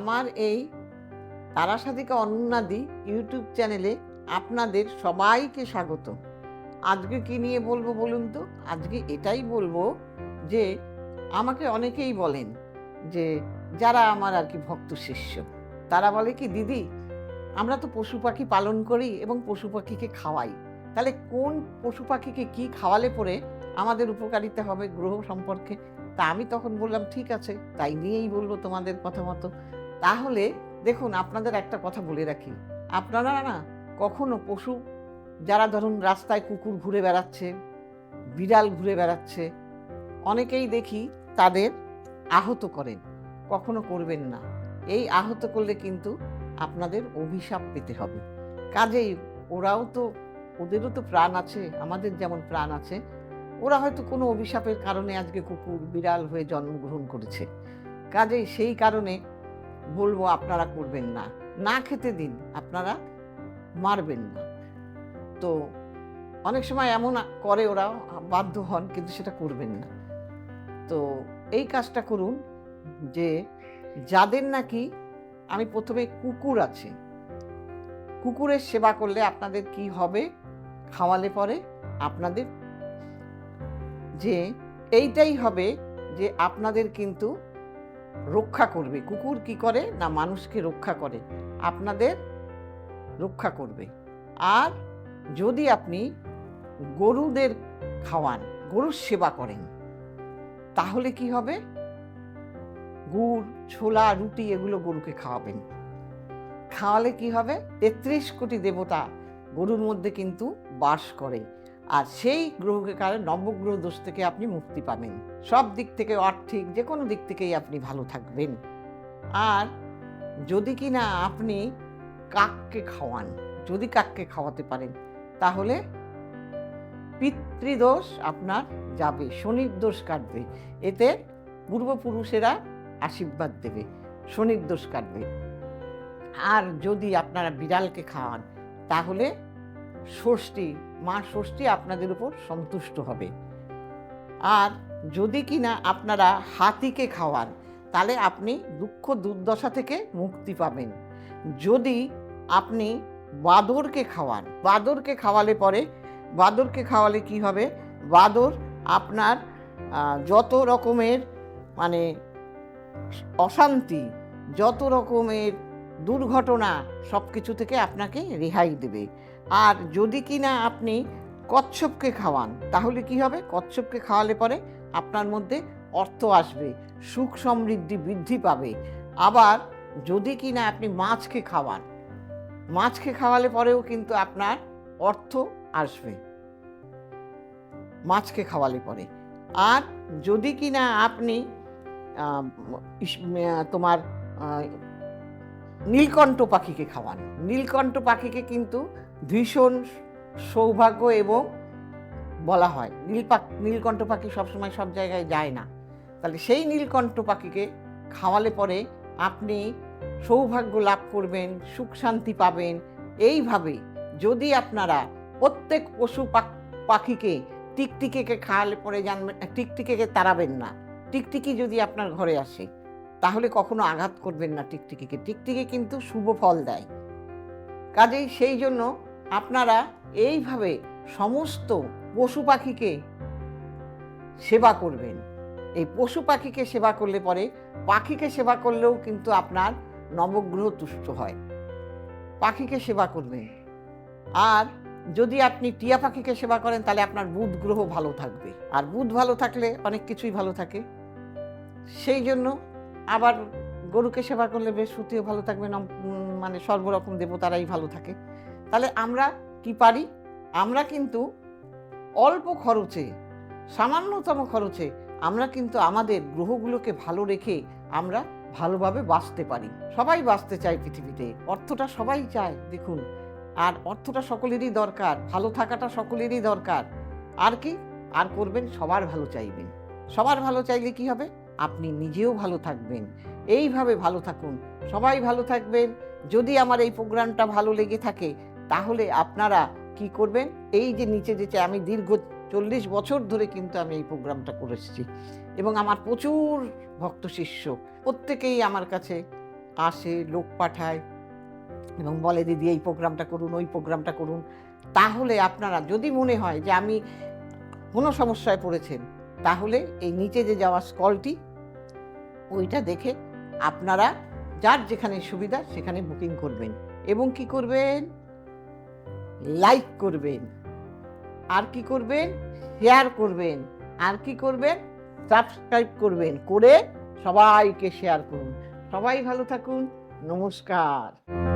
আমার এই তারা সাধিকা অন্নাদি ইউটিউব চ্যানেলে আপনাদের সবাইকে স্বাগত। আজকে কি নিয়ে বলব বলুন তো? আজকে এটাই বলব যে আমাকে অনেকেই বলেন যে যারা আমার আর কি ভক্ত শিষ্য, তারা বলে কি, দিদি, আমরা তো পশু পাখি পালন করি এবং পশু পাখিকে খাওয়াই। তাহলে কোন পশু পাখিকে কি খাওয়ালে পরে আমাদের উপকারিতা হবে গ্রহ সম্পর্কে? তা আমি তখন বললাম, ঠিক আছে। তাই নিয়েই বলব তোমাদের কথা মতো। তাহলে দেখুন, আপনাদের একটা কথা বলে রাখি। আপনারা না কখনো পশু, যারা ধরুন রাস্তায় কুকুর ঘুরে বেড়াচ্ছে, বিড়াল ঘুরে বেড়াচ্ছে, অনেকেই দেখি তাদের আহত করেন, কখনো করবেন না। এই আহত করলে কিন্তু আপনাদের অভিশাপ পেতে হবে। কাজেই ওরাও তো, ওদেরও তো প্রাণ আছে, আমাদের যেমন প্রাণ আছে, ওরা হয়তো কোনো অভিশাপের কারণে আজকে কুকুর, বিড়াল হয়ে জন্মগ্রহণ করেছে। কাজেই সেই কারণে বলব আপনারা করবেন না। না খেতে দিন, আপনারা মারবেন না। তো অনেক সময় এমন করে ওরা বাধ্য হন, কিন্তু সেটা করবেন না। তো এই কাজটা করুন যে যাদের নাকি আমি প্রথমে কুকুর আছে, কুকুরের সেবা করলে আপনাদের কি হবে? খাওয়ালে পরে আপনাদের যে এইটাই হবে যে আপনাদের কিন্তু রক্ষা করবে। কুকুর কি করে? না, মানুষকে রক্ষা করে। আপনাদের রক্ষা করবে। আর যদি আপনি গরুদের খাওয়ান, গরুর সেবা করেন, তাহলে কি হবে? গুড়, ছোলা, রুটি এগুলো গরুকে খাওয়াবেন। খাওয়ালে কি হবে? তেত্রিশ কোটি দেবতা গরুর মধ্যে কিন্তু বাস করে। আর সেই গ্রহকে কারণে নবগ্রহ দোষ থেকে আপনি মুক্তি পাবেন। সব দিক থেকে আর্থিক যে কোনো দিক থেকেই আপনি ভালো থাকবেন। আর যদি কি না আপনি কাককে খাওয়ান, যদি কাককে খাওয়াতে পারেন, তাহলে পিতৃদোষ আপনার যাবে, শনির দোষ কাটবে। এতে পূর্বপুরুষেরা আশীর্বাদ দেবে, শনির দোষ কাটবে। আর যদি আপনারা বিড়ালকে খাওয়ান, তাহলে ষষ্ঠী মা ষষ্ঠী আপনাদের উপর সন্তুষ্ট হবে। আর যদি কিনা আপনারা হাতিকে খাওয়ান, তাহলে আপনি দুঃখ দুর্দশা থেকে মুক্তি পাবেন। যদি আপনি বাদরকে খাওয়ান, বাদরকে খাওয়ালে পরে, বাদরকে খাওয়ালে কি হবে? বাদর আপনার যত রকমের মানে অশান্তি, যত রকমের দুর্ঘটনা সব কিছু থেকে আপনাকে রেহাই দেবে। আর যদি কি না আপনি কচ্ছপকে খাওয়ান, তাহলে কি হবে? কচ্ছপকে খাওয়ালে পরে আপনার মধ্যে অর্থ আসবে, সুখ সমৃদ্ধি বৃদ্ধি পাবে। আবার যদি কি না আপনি মাছকে খাওয়ান, মাছকে খাওয়ালে পরেও কিন্তু আপনার অর্থ আসবে। মাছকে খাওয়ালে পরে। আর যদি কি না আপনি তোমার নীলকণ্ঠ পাখিকে খাওয়ান। নীলকণ্ঠ পাখিকে কিন্তু ভীষণ সৌভাগ্য এবং বলা হয়, নীল নীলকণ্ঠ পাখি সবসময় সব জায়গায় যায় না। তাহলে সেই নীলকণ্ঠ পাখিকে খাওয়ালে পরে আপনি সৌভাগ্য লাভ করবেন, সুখ শান্তি পাবেন। এইভাবে যদি আপনারা প্রত্যেক পশু পাখিকে টিকটিকিকে খাওয়ালে পরে জানবেন টিকটিকিকে তাড়াবেন না। টিকটিকি যদি আপনার ঘরে আসে তাহলে কখনো আঘাত করবেন না টিকটিকিকে। টিকটিকি কিন্তু শুভ ফল দেয়। কাজেই সেই জন্য আপনারা এইভাবে সমস্ত পশু পাখিকে সেবা করবেন। এই পশু পাখিকে সেবা করলে পরে পাখিকে সেবা করলেও কিন্তু আপনার নবগ্রহ তুষ্ট হয়। পাখিকে সেবা করবেন আর যদি আপনি টিয়া পাখিকে সেবা করেন, তাহলে আপনার বুধ গ্রহ ভালো থাকবে। আর বুধ ভালো থাকলে অনেক কিছুই ভালো থাকে। সেই জন্য আবার গরুকে সেবা করলে বৃহস্পতিও ভালো থাকবে মানে সর্বরকম দেবতারাই ভালো থাকে। তাহলে আমরা কি পারি? আমরা কিন্তু অল্প খরচে, সামান্যতম খরচে আমরা কিন্তু আমাদের গ্রহগুলোকে ভালো রেখে আমরা ভালোভাবে বাঁচতে পারি। সবাই বাঁচতে চায় পৃথিবীতে, অর্থটা সবাই চায়, দেখুন। আর অর্থটা সকলেরই দরকার, ভালো থাকাটা সকলেরই দরকার। আর কি? আর করবেন, সবার ভালো চাইবেন। সবার ভালো চাইলে কি হবে? আপনি নিজেও ভালো থাকবেন। এইভাবে ভালো থাকুন। সবাই ভালো থাকবেন। যদি আমার এই প্রোগ্রামটা ভালো লেগে থাকে, তাহলে আপনারা কি করবেন? এই যে নিচে যে আমি দীর্ঘ চল্লিশ বছর ধরে কিন্তু আমি এই প্রোগ্রামটা এসেছি এবং আমার প্রচুর ভক্ত শিষ্য। প্রত্যেকেই আমার কাছে আসে, লোক পাঠায় এবং বলে, দিদি, এই প্রোগ্রামটা করুন, ওই প্রোগ্রামটা করুন। তাহলে আপনারা, যদি মনে হয় যে আমি কোনো সমস্যায় পড়েছেন, তাহলে এই নিচে যে যাওয়া স্কলটি ওইটা দেখে আপনারা যার যেখানে সুবিধা সেখানে বুকিং করবেন। এবং কি করবেন? লাইক করবেন। আর কি করবেন? শেয়ার করবেন। আর কি করবেন? সাবস্ক্রাইব করবেন। করে সবাইকে শেয়ার করুন। সবাই ভালো থাকুন। নমস্কার।